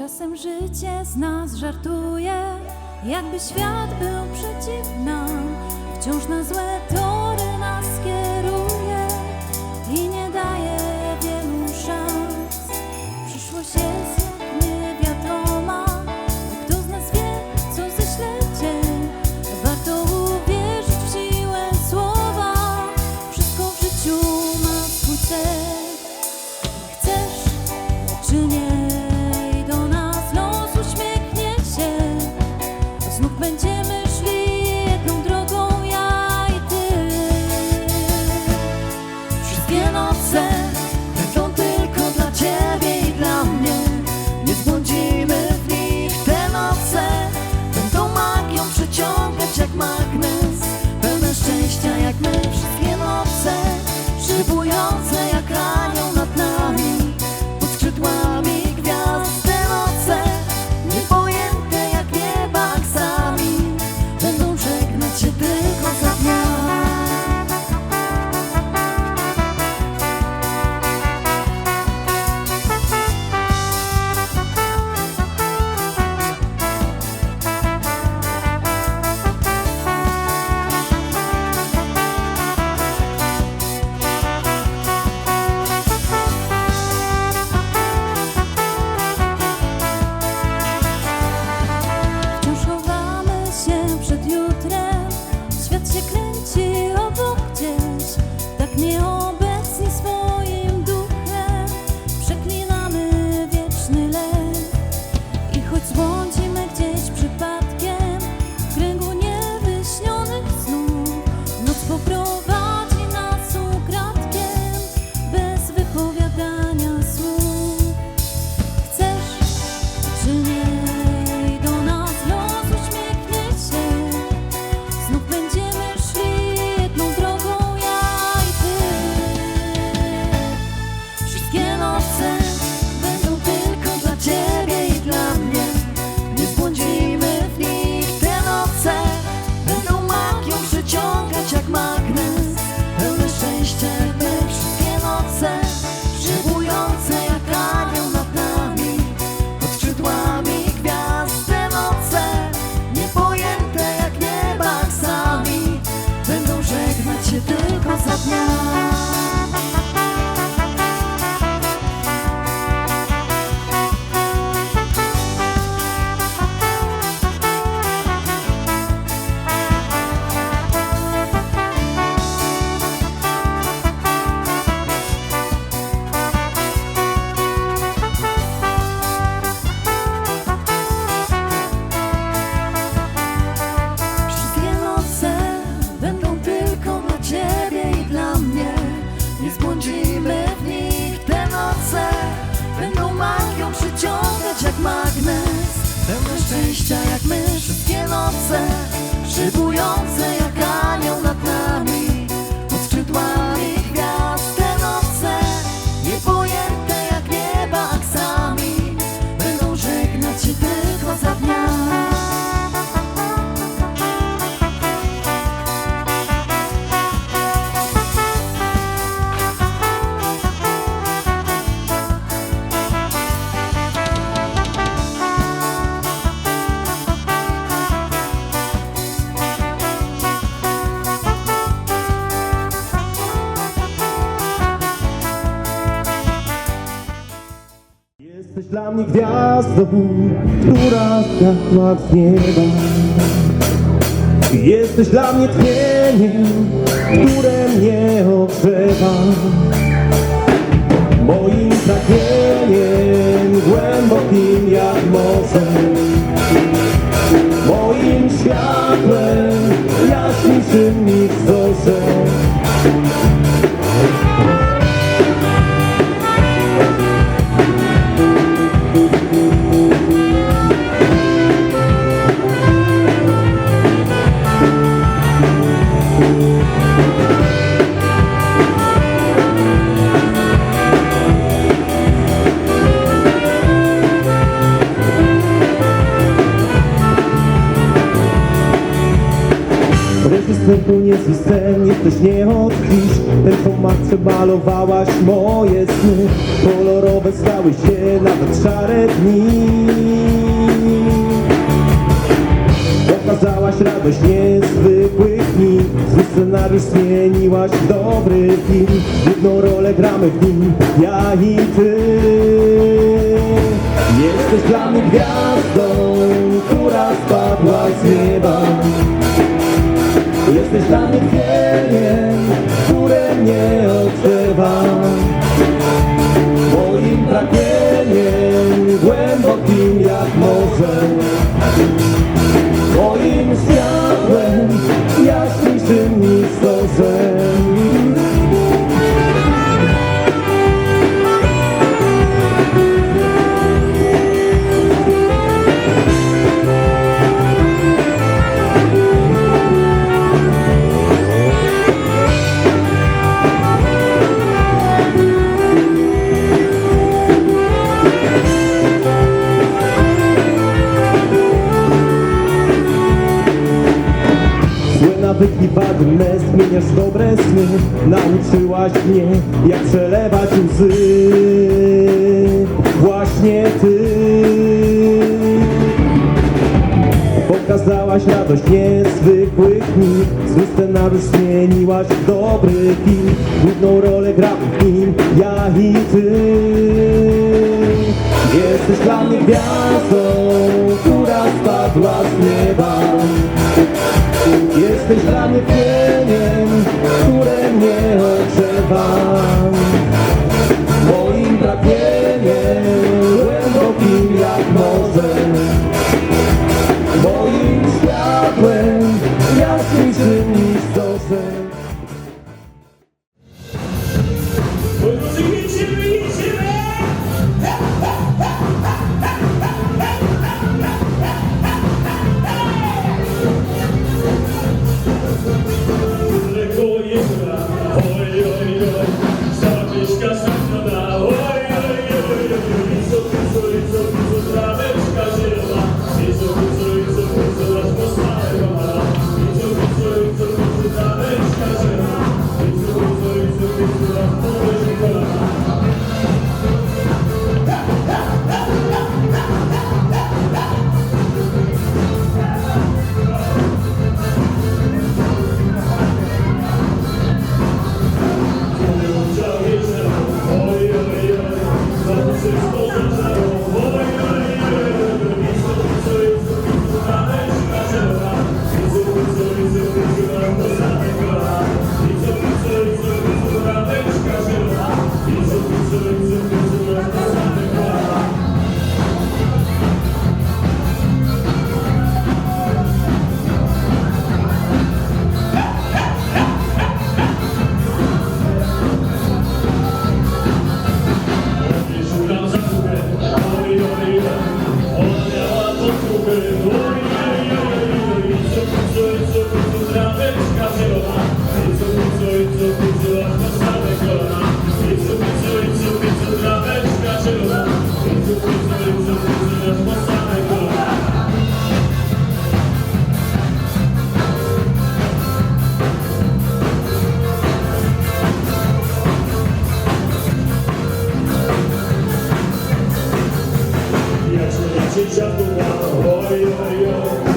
Czasem życie z nas żartuje, jakby świat był przeciw nam, wciąż na złe to. my 不用自由。nami gwiazdą, która zgasła z nieba. Jesteś dla mnie tchnieniem, które mnie ogrzewa. Moim pragnieniem, głębokim jak morze. Moim światłem, jaśniejszym niż i sen jesteś nie od dziś Ten co ma przemalowałaś moje sny. Kolorowe stały się nawet szare dni. Pokazałaś radość niezwykłych dni. Zły scenariusz zmieniłaś dobry film. Jedną rolę gramy w nim, ja i ty. Jesteś dla mnie morze Moim nawyki wadne zmieniasz dobre sny. Nauczyłaś mnie jak przelewać łzy. Właśnie ty. Pokazałaś radość niezwykłych dni. Zły scenariusz zmieniłaś w dobry film. Główną rolę gram w nim ja i ty. Jesteś dla mnie gwiazdą, która spadła z nieba Jesteś dla mnie tleniem, które mnie ogrzewa jungle, oh, oy.